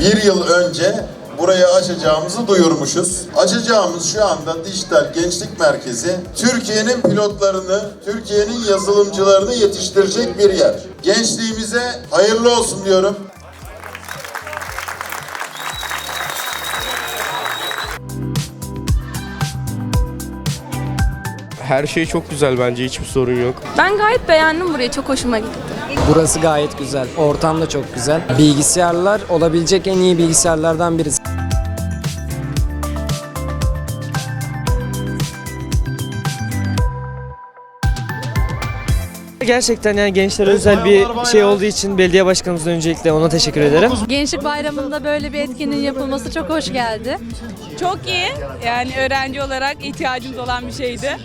bir yıl önce burayı açacağımızı duyurmuşuz. Açacağımız şu anda Dijital Gençlik Merkezi Türkiye'nin pilotlarını, Türkiye'nin yazılımcılarını yetiştirecek bir yer. Gençliğimize hayırlı olsun diyorum. Her şey çok güzel bence hiçbir sorun yok. Ben gayet beğendim burayı. Çok hoşuma gitti. Burası gayet güzel. Ortam da çok güzel. Bilgisayarlar olabilecek en iyi bilgisayarlardan birisi. Gerçekten yani gençlere özel bir şey olduğu için belediye başkanımızdan öncelikle ona teşekkür ederim. Gençlik Bayramı'nda böyle bir etkinin yapılması çok hoş geldi. Çok iyi. Yani öğrenci olarak ihtiyacımız olan bir şeydi.